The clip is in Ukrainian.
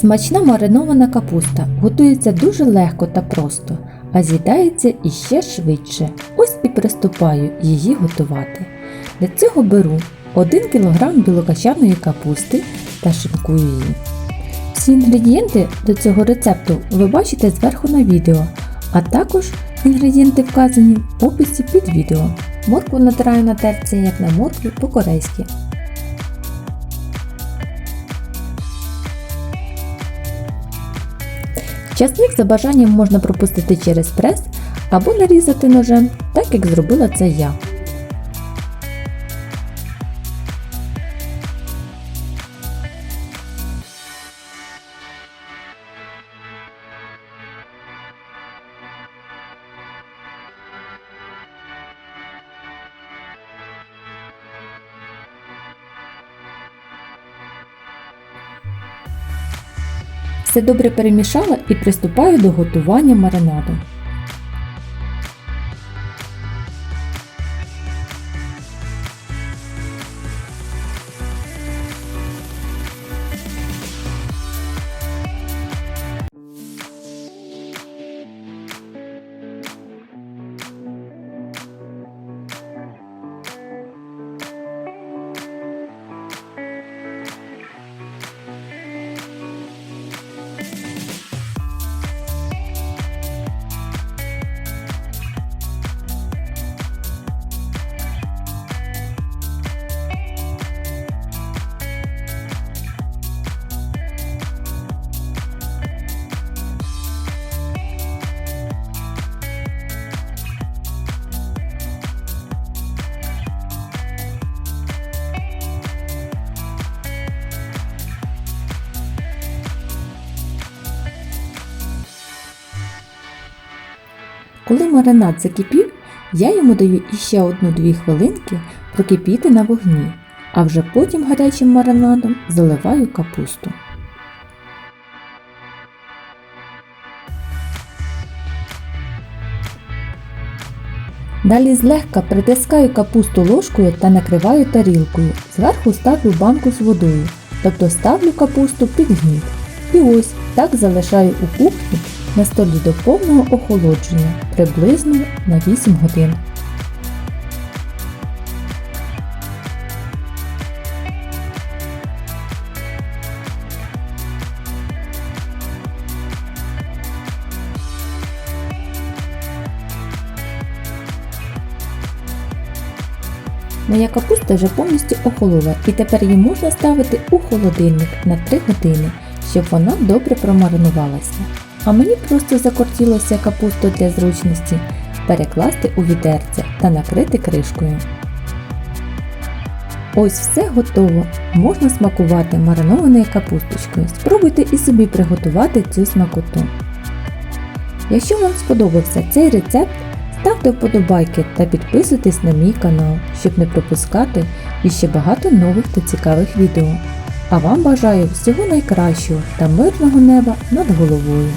Смачна маринована капуста готується дуже легко та просто, а з'їдається іще швидше. Ось і приступаю її готувати. Для цього беру 1 кг білокачаної капусти та шинкую її. Всі інгредієнти до цього рецепту ви бачите зверху на відео, а також інгредієнти вказані в описі під відео. Моркву натираю на терці, як на моркві по-корейськи. Часник за бажанням можна пропустити через прес або нарізати ножем, так як зробила це я. Все добре перемішала і приступаю до готування маринаду. Коли маринад закипів, я йому даю іще одну-дві хвилинки прокипіти на вогні, а вже потім гарячим маринадом заливаю капусту. Далі злегка притискаю капусту ложкою та накриваю тарілкою. Зверху ставлю банку з водою, тобто ставлю капусту під гніт. І ось так залишаю у кухні на столі до повного охолодження приблизно на 8 годин. Моя капуста вже повністю охолола і тепер її можна ставити у холодильник на 3 години, щоб вона добре промаринувалася. А мені просто закортілося капусту для зручності перекласти у відерце та накрити кришкою. Ось все готово. Можна смакувати маринованою капусточкою. Спробуйте і собі приготувати цю смакоту. Якщо вам сподобався цей рецепт, ставте вподобайки та підписуйтесь на мій канал, щоб не пропускати іще багато нових та цікавих відео. А вам бажаю всього найкращого та мирного неба над головою.